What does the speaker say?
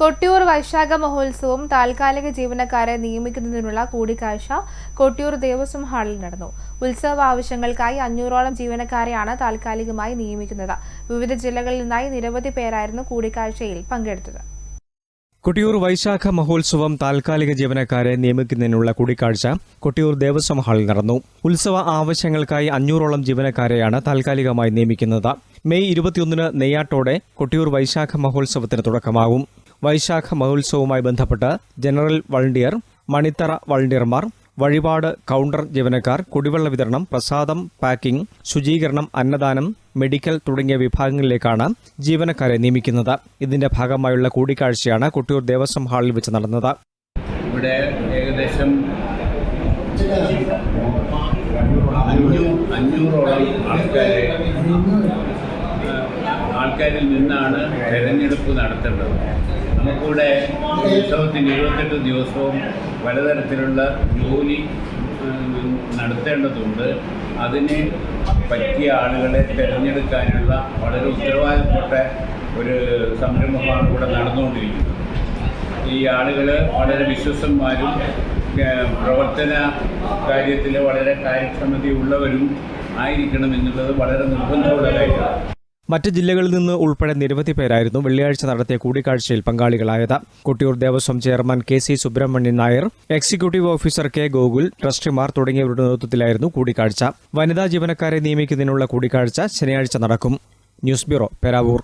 കൊട്ടിയൂർ വൈശാഖ മഹോത്സവം താൽക്കാലിക ജീവനക്കാരെ നിയമിക്കുന്നതിനുള്ള കൂടിക്കാഴ്ച കൊട്ടിയൂർ ദേവസ്വം ഹാളിൽ നടന്നു. ഉത്സവ ആവശ്യങ്ങൾക്കായി അഞ്ഞൂറോളം ജീവനക്കാരെയാണ് താൽക്കാലികമായി നിയമിക്കുന്നത്. വിവിധ ജില്ലകളിൽ നിന്നായി നിരവധി പേരായിരുന്നു കൂടിക്കാഴ്ചയിൽ പങ്കെടുത്തത്. കൊട്ടിയൂർ വൈശാഖ മഹോത്സവം താൽക്കാലിക ജീവനക്കാരെ നിയമിക്കുന്നതിനുള്ള കൂടിക്കാഴ്ച കൊട്ടിയൂർ ദേവസ്വം ഹാളിൽ നടന്നു. ഉത്സവ ആവശ്യങ്ങൾക്കായി അഞ്ഞൂറോളം ജീവനക്കാരെയാണ് താൽക്കാലികമായി നിയമിക്കുന്നത്. മെയ് ഇരുപത്തിയൊന്നിന് നെയ്യാട്ടോടെ കൊട്ടിയൂർ വൈശാഖ മഹോത്സവത്തിന് തുടക്കമാകും. വൈശാഖ മഹോത്സവവുമായി ബന്ധപ്പെട്ട് ജനറൽ വളണ്ടിയർ മണിത്തറ വളണ്ടിയർമാർ വഴിപാട് കൗണ്ടർ ജീവനക്കാർ കുടിവെള്ള വിതരണം പ്രസാദം പാക്കിംഗ് ശുചീകരണം അന്നദാനം മെഡിക്കൽ തുടങ്ങിയ വിഭാഗങ്ങളിലേക്കാണ് ജീവനക്കാരെ നിയമിക്കുന്നത്. ഇതിന്റെ ഭാഗമായുള്ള കൂടിക്കാഴ്ചയാണ് കൊട്ടിയൂർ ദേവസ്വം ഹാളിൽ വെച്ച് നടന്നത്. ഇവിടെ ഏകദേശം ആൾക്കാരിൽ നിന്നാണ് തെരഞ്ഞെടുപ്പ് നടത്തേണ്ടത്. നമുക്കിവിടെ ഉത്സവത്തിന് ഇരുപത്തെട്ട് ദിവസവും പലതരത്തിലുള്ള ജോലി നടത്തേണ്ടതുണ്ട്. അതിന് പറ്റിയ ആളുകളെ തിരഞ്ഞെടുക്കാനുള്ള വളരെ ഉത്തരവാദിത്തപ്പെട്ട ഒരു സംരംഭമാണ് ഇവിടെ നടന്നുകൊണ്ടിരിക്കുന്നത്. ഈ ആളുകൾ വളരെ വിശ്വസന്മാരും പ്രവർത്തന കാര്യത്തിൽ വളരെ കാര്യക്ഷമതയുള്ളവരും ആയിരിക്കണം എന്നുള്ളത് വളരെ നിർബന്ധമുള്ള കാര്യമാണ്. മറ്റ് ജില്ലകളിൽ നിന്ന് ഉൾപ്പെടെ നിരവധി പേരായിരുന്നു വെള്ളിയാഴ്ച നടത്തിയ കൂടിക്കാഴ്ചയിൽ പങ്കാളികളായത്. Kottiyoor Devaswom chairman K C Subramanian Nair executive officer K Gokul ട്രസ്റ്റിമാർ തുടങ്ങിയവരുടെ നേതൃത്വത്തിലായിരുന്നു കൂടിക്കാഴ്ച. വനിതാ ജീവനക്കാരെ നിയമിക്കുന്നതിനുള്ള കൂടിക്കാഴ്ച ശനിയാഴ്ച നടക്കും. News bureau Peravoor.